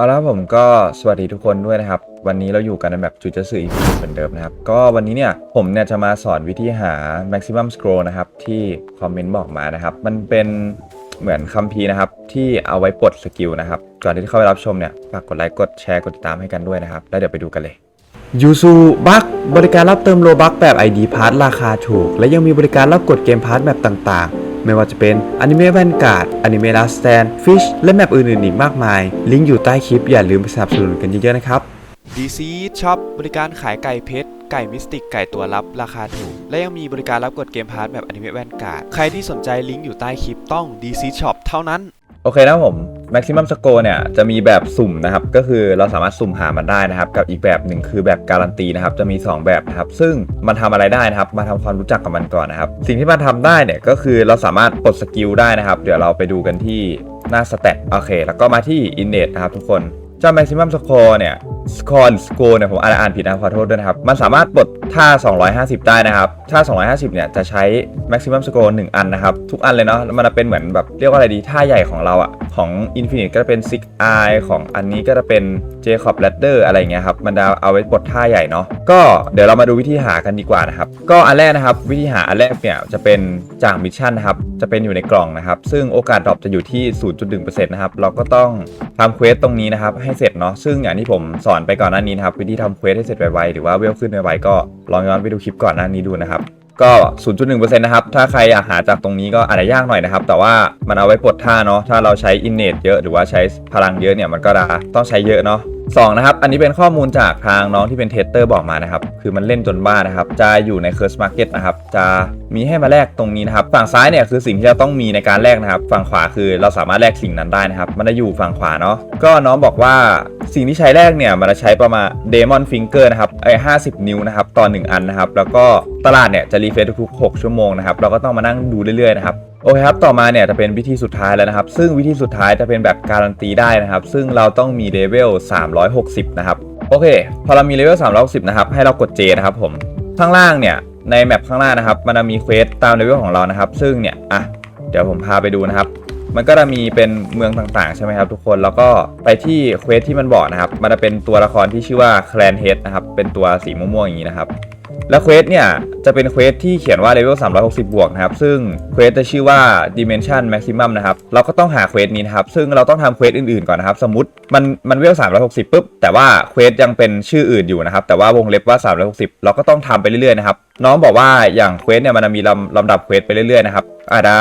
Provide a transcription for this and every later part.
เอาละผมก็สวัสดีทุกคนด้วยนะครับ วันนี้เราอยู่กันในแบบจูจะสื่ออีกเหมือนเดิมนะครับ ก็วันนี้เนี่ยผมเนี่ยจะมาสอนวิธีหา maximum scroll นะครับ ที่คอมเมนต์บอกมานะครับ มันเป็นเหมือนคัมภีร์นะครับ ที่เอาไว้ปลดสกิลนะครับ ก่อนที่จะเข้าไปรับชมเนี่ยฝากกดไลค์กดแชร์กดติดตามให้กันด้วยนะครับ แล้วเดี๋ยวไปดูกันเลยยูซูบัคบริการรับเติมโลบัคแบบ ID พาร์ทราคาถูก และยังมีบริการรับกดเกมพาร์ทแบบต่างๆ ไม่ว่าจะเป็นอนิเมะแวนการ์ดอนิเมะลาสแตนฟิชและแมปอื่นๆอีกมากมาย ลิงก์อยู่ใต้คลิปอย่าลืมไปสนับสนุนกันเยอะๆนะครับ DC Shop บริการขายไก่เพชรไก่มิสติกไก่ตัวรับราคาถูก และยังมีบริการรับกดเกมพาร์ทแบบอนิเมะแวนการ์ดใครที่สนใจลิงก์อยู่ใต้คลิปต้อง DC Shop เท่านั้น โอเคนะครับผม maximum score เนี่ยจะมีแบบสุ่มนะครับ ก็คือเราสามารถสุ่มหามันได้นะครับ กับอีกแบบหนึ่งคือแบบการันตีนะครับ จะมี 2 แบบนะครับ ซึ่งมันทำอะไรได้นะครับ มาทำความรู้จักกับมันก่อนนะครับ สิ่งที่มันทำได้เนี่ยก็คือเราสามารถปลดสกิลได้นะครับ เดี๋ยวเราไปดูกันที่หน้าสเตตโอเค แล้วก็มาที่ innate นะครับทุกคน เจ้า maximum score เนี่ย score score เนี่ยผมอ่านอ่านผิดนะขอโทษด้วยนะครับ มันสามารถปลด ท่า250 ได้นะครับท่า250 เนี่ย จะใช้ maximum score 1 อันนะครับ ทุกอันเลยเนาะ มันจะเป็นเหมือนแบบเรียกว่าอะไรดี ท่าใหญ่ของเราอะของ Infinite ก็จะเป็น Six Eye ของอันนี้ก็จะเป็น Jacob Ladder อะไรเงี้ยครับ มันจะเอาไว้ปลดท่าใหญ่เนาะ ก็เดี๋ยวเรามาดูวิธีหากันดีกว่านะครับ ก็อันแรกนะครับ วิธีหาอันแรกเนี่ยจะเป็นจากมิชชั่นนะครับ จะเป็นอยู่ในกล่องนะครับ ซึ่งโอกาสดรอปจะอยู่ที่ 0.1%นะครับ เราก็ต้องทำเควสตรงนี้นะครับให้เสร็จเนาะ ซึ่งอย่างที่ผมสอนไปก่อนหน้านี้นะครับวิธีทำเควสให้เสร็จไวๆหรือว่าเวลขึ้นไวๆก็ ลองย้อนไปดูคลิปก่อนหน้านี้ดูนะครับก็ 0.1%นะครับ ถ้าใครอยากหาจากตรงนี้ก็อาจจะยากหน่อยนะครับ แต่ว่ามันเอาไว้ปลดท่าเนาะ ถ้าเราใช้อินเนตเยอะหรือว่าใช้พลังเยอะเนี่ย มันก็จะต้องใช้เยอะเนาะสองนะครับ อันนี้เป็นข้อมูลจากทางน้องที่เป็นเทสเตอร์บอกมานะครับ คือมันเล่นจนบ้านะครับ จะอยู่ใน Curse Market นะครับ จะมีให้มาแลกตรงนี้นะครับ ฝั่งซ้ายเนี่ยคือสิ่งที่เราต้องมีในการแลกนะครับ ฝั่งขวาคือเราสามารถแลกสิ่งนั้นได้นะครับ มันจะอยู่ฝั่งขวาเนาะ ก็น้องบอกว่า สิ่งที่ใช้แรกเนี่ยมันจะใช้ประมาณ Demon Finger นะครับไอ้50นิ้วนะครับต่อ1อันนะครับ แล้วก็ตลาดเนี่ยจะรีเฟรชทุกๆ 6 ชั่วโมงนะครับเราก็ต้องมานั่งดูเรื่อยๆนะครับโอเคครับ ต่อมาเนี่ยจะเป็นวิธีสุดท้ายแล้วนะครับ ซึ่งวิธีสุดท้ายจะเป็นแบบการันตีได้นะครับ ซึ่งเราต้องมีเลเวล 360 นะครับ โอเค พอเรามีเลเวล 360 นะครับ ให้เรากด J นะครับผม ข้างล่างเนี่ย ในแมปข้างล่างนะครับ มันจะมีเควสตามเลเวลของเรานะครับ ซึ่งเนี่ย อะ เดี๋ยวผมพาไปดูนะครับ มันก็จะมีเป็นเมืองต่างๆ ใช่ไหมครับทุกคนแล้วก็ไปที่เควสที่มันบอกนะครับ มันจะเป็นตัวละครที่ชื่อว่าแคลนเฮดนะครับเป็นตัวสีม่วงๆอย่างนี้นะครับแล้วเควสเนี่ยจะเป็นเควสที่เขียนว่าเลเวล360 บวกนะครับ ซึ่งเควสจะชื่อว่า Dimension Maximum นะครับ เราก็ต้องหาเควสนี้นะครับ ซึ่งเราต้องทำเควสอื่นๆก่อนนะครับ สมมติมันมันเวล360 ปุ๊บ แต่ว่าเควสยังเป็นชื่ออื่นอยู่นะครับ แต่ว่าวงเล็บว่า 360 เราก็ต้องทำไปเรื่อยๆนะครับ น้องบอกว่าอย่างเควสเนี่ยมันจะมีลำลำดับเควสไปเรื่อยๆนะครับอาจจะ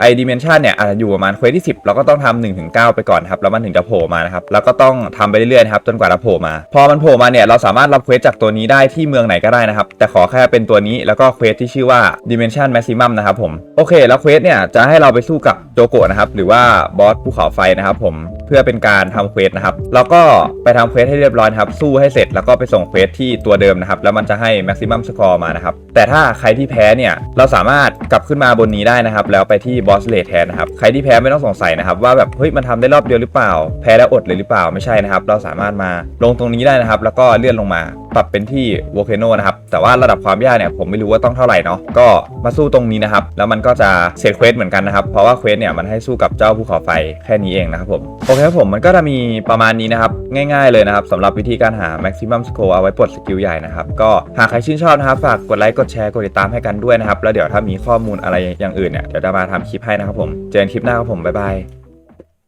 ไอดิเมนชันเนี่ยอาจจะอยู่ประมาณเควสที่ 10 เราก็ต้องทำ1นถึงเไปก่อนครับ แล้วมันถึงจะโผล่มานะครับ แล้วก็ต้องทำไปเรื่อยๆครับจนกว่าจะโผล่มา พอมันโผล่มาเนี่ยเราสามารถรับเควสจากตัวนี้ได้ที่เมืองไหนก็ได้นะครับ แต่ขอแค่เป็นตัวนี้แล้วก็เควสที่ชื่อว่า Dimension Maximum นะครับผม โอเค แล้วเควสเนี่ยจะให้เราไปสู้กับโจโกะนะครับ หรือว่าบอสภูเขาไฟนะครับผม เพื่อเป็นการทำเควสนะครับ แล้วก็ไปทำเควสให้เรียบร้อยครับ สู้ให้เสร็จ แล้วก็ไปส่งเควสที่ตัวเดิมนะครับ แล้วมันจะให้ maximum score มานะครับ แต่ถ้าใครที่แพ้เนี่ย เราสามารถกลับขึ้นมาบนนี้ได้นะครับ แล้วไปที่บอสเลทแทนนะครับ ใครที่แพ้ไม่ต้องสงสัยนะครับ ว่าแบบเฮ้ยมันทำได้รอบเดียวหรือเปล่า แพ้แล้วอดเลยหรือเปล่าไม่ใช่นะครับ เราสามารถมาลงตรงนี้ได้นะครับ แล้วก็เลื่อนลงมา ปรับเป็นที่ volcano นะครับ แต่ว่าระดับความยากเนี่ยผมไม่รู้ว่าต้องเท่าไหร่เนาะ ก็มาสู้ตรงนี้นะครับ แล้วมันก็จะเสร็จเควสเหมือนกันนะครับ เพราะว่าเควสเนี่ยมันให้สู้กับเจ้าภูเขาไฟแค่นี้เองนะครับผม โอเคครับผมมันก็จะมีประมาณนี้นะครับ ง่ายๆเลยนะครับสำหรับวิธีการหา maximum score เอาไว้ปลดสกิลใหญ่นะครับ ก็หากใครชื่นชอบนะครับฝากกดไลค์ กดแชร์ กดติดตามให้กันด้วยนะครับ แล้วเดี๋ยวถ้ามีข้อมูลอะไรอย่างอื่นเนี่ยเดี๋ยวจะมาทำคลิปให้นะครับผม เจอกันคลิปหน้าครับผมบ๊ายบาย